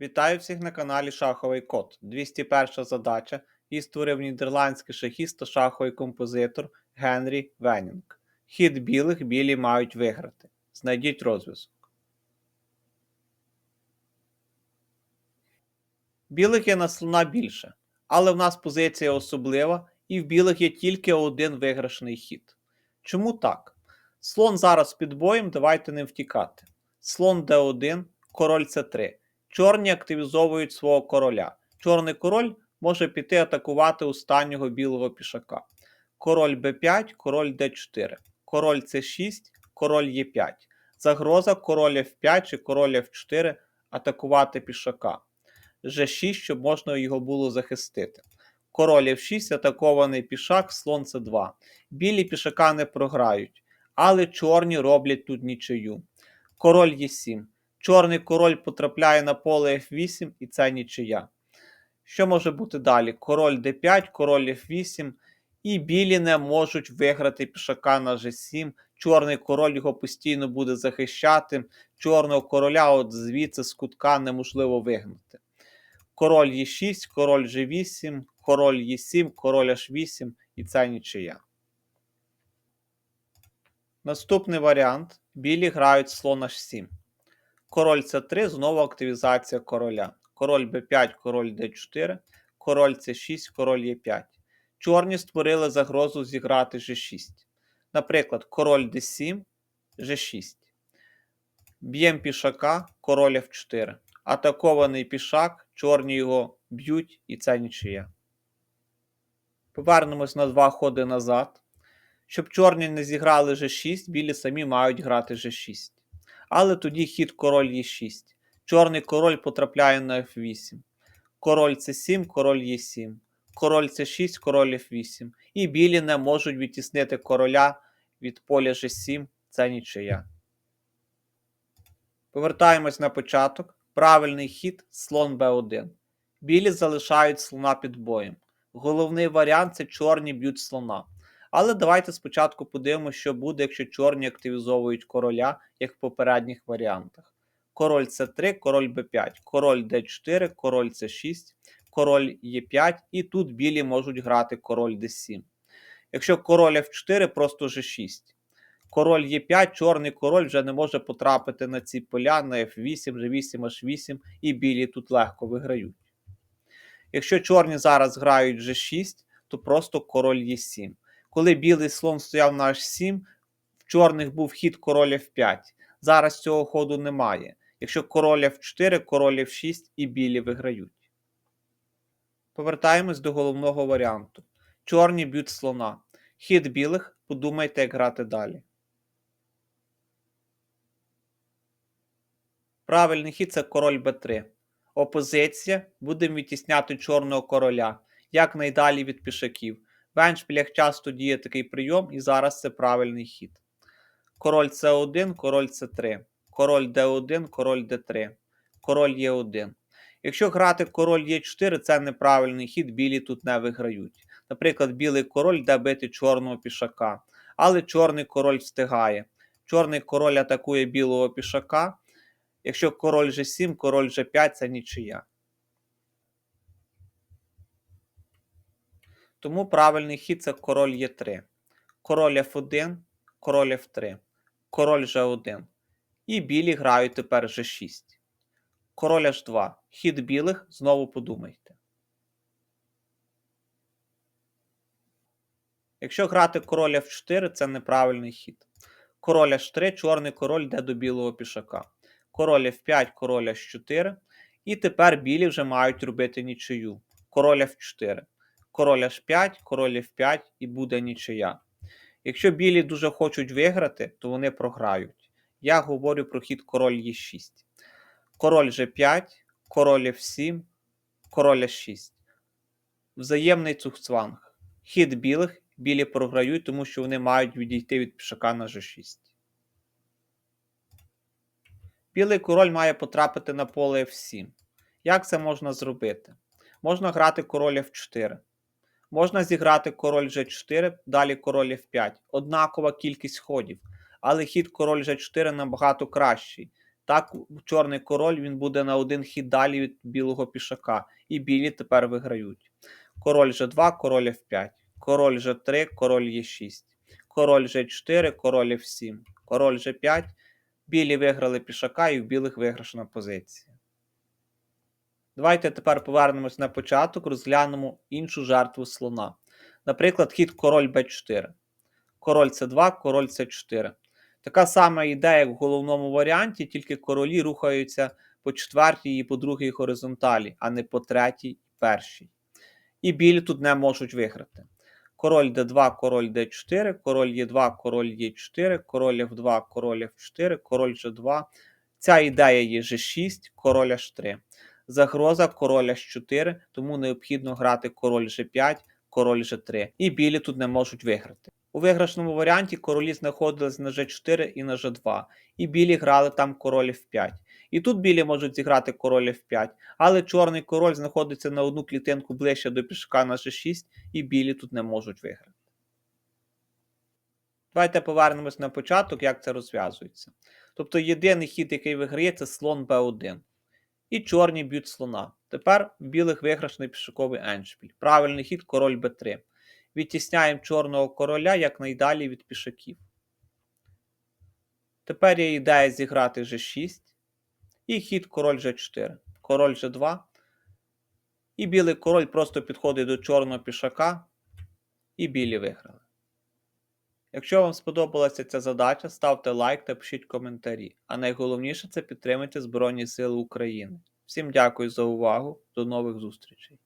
Вітаю всіх на каналі Шаховий Код. 201 задача. Її створив нідерландський шахіст та шаховий композитор Генрі Венінг. Хід білих білі мають виграти. Знайдіть розв'язок. Білих є на слона більше, але в нас позиція особлива, і в білих є тільки один виграшний хід. Чому так? Слон зараз під боєм, давайте не втікати. Слон d1, король c3. Чорні активізовують свого короля. Чорний король може піти атакувати останнього білого пішака. Король b5, король d4, король c6, король e5. Загроза король f5 чи король f4 атакувати пішака. G6, щоб можна його було захистити. Король f6, атакований пішак, слон c2. Білі пішака не програють, але чорні роблять тут нічию. Король e7. Чорний король потрапляє на поле F8 і це нічия. Що може бути далі? Король D5, король F8, і білі не можуть виграти пішака на G7. Чорний король його постійно буде захищати. Чорного короля от звідси з кутка неможливо вигнати. Король Е6, король G8, король Е7, король H8 і це нічия. Наступний варіант. Білі грають слон H7. Король С3, знову активізація короля. Король Б5, король Д4, король С6, король Е5. Чорні створили загрозу зіграти G6. Наприклад, король Д7, G6. Б'єм пішака, король F4. Атакований пішак, чорні його б'ють, і це нічия. Повернемось на два ходи назад. Щоб чорні не зіграли G6, білі самі мають грати G6. Але тоді хід король Е6. Чорний король потрапляє на F8. Король С7, король Е7. Король С6, король F8. І білі не можуть відтіснити короля від поля G7. Це нічия. Повертаємось на початок. Правильний хід слон Б1. Білі залишають слона під боєм. Головний варіант це чорні б'ють слона. Але давайте спочатку подивимося, що буде, якщо чорні активізовують короля, як в попередніх варіантах. Король С3, король Б5, король Д4, король С6, король Е5, і тут білі можуть грати король Д7. Якщо король F4, просто G6. Король Е5, чорний король вже не може потрапити на ці поля на F8, G8, H8, і білі тут легко виграють. Якщо чорні зараз грають G6, то просто король Е7 коли білий слон стояв на H7, в чорних був хід король F5. Зараз цього ходу немає. Якщо король F4, король F6 і білі виграють. Повертаємось до головного варіанту. Чорні б'ють слона. Хід білих, подумайте, як грати далі. Правильний хід це король b3. Опозиція буде відтісняти чорного короля якнайдалі від пішаків. В еншпілях часто діє такий прийом, і зараз це правильний хід. Король С1, король С3, король Д1, король Д3, король Е1. Якщо грати король Е4, це неправильний хід, білі тут не виграють. Наприклад, білий король де бити чорного пішака, але чорний король встигає. Чорний король атакує білого пішака. Якщо король G7, король G5 це нічия. Тому правильний хід це король Е3. Король F1, король F3, король G1. І білі грають тепер G6. Король H2. Хід білих знову подумайте. Якщо грати король F4, це неправильний хід. Король H3, чорний король йде до білого пішака. Король F5, король H4. І тепер білі вже мають робити нічию. Король F4 король H5, король F5 і буде нічия. Якщо білі дуже хочуть виграти, то вони програють. Я говорю про хід король Е6. Король G5, король F7, король H6. Взаємний цухцванг. Хід білих, білі програють, тому що вони мають відійти від пішака на G6. Білий король має потрапити на поле F7. Як це можна зробити? Можна грати король F4. Можна зіграти король G4, далі король F5. Однакова кількість ходів. Але хід король G4 набагато кращий. Так, чорний король він буде на один хід далі від білого пішака. І білі тепер виграють. Король G2, король F5. Король G3, король Е6. Король G4, король F7. Король G5. Білі виграли пішака і в білих виграшна позиція. Давайте тепер повернемось на початок, розглянемо іншу жертву слона. Наприклад, хід король b4. Король c2, король c4. Така сама ідея, як в головному варіанті, тільки королі рухаються по четвертій і по другій горизонталі, а не по третій і першій. І білі тут не можуть виграти. Король d2, король d4, король e2, король e4, король f2, король f4, король g2. Ця ідея є g6, король h3. Загроза король h4, тому необхідно грати король g5, король g3. І білі тут не можуть виграти. У виграшному варіанті королі знаходились на g4 і на g2, і білі грали там король f5. І тут білі можуть зіграти король f5, але чорний король знаходиться на одну клітинку ближче до пішака на g6, і білі тут не можуть виграти. Давайте повернемось на початок, як це розв'язується. Тобто єдиний хід, який виграє, це слон b1. І чорні б'ють слона. Тепер в білих виграшний пішаковий еншпіль. Правильний хід король b3. Відтісняємо чорного короля якнайдалі від пішаків. Тепер є ідея зіграти g6. І хід король g4. Король g2. І білий король просто підходить до чорного пішака. І білі виграли. Якщо вам сподобалася ця задача, ставте лайк та пишіть коментарі. А найголовніше це підтримайте Збройні Сили України. Всім дякую за увагу. До нових зустрічей!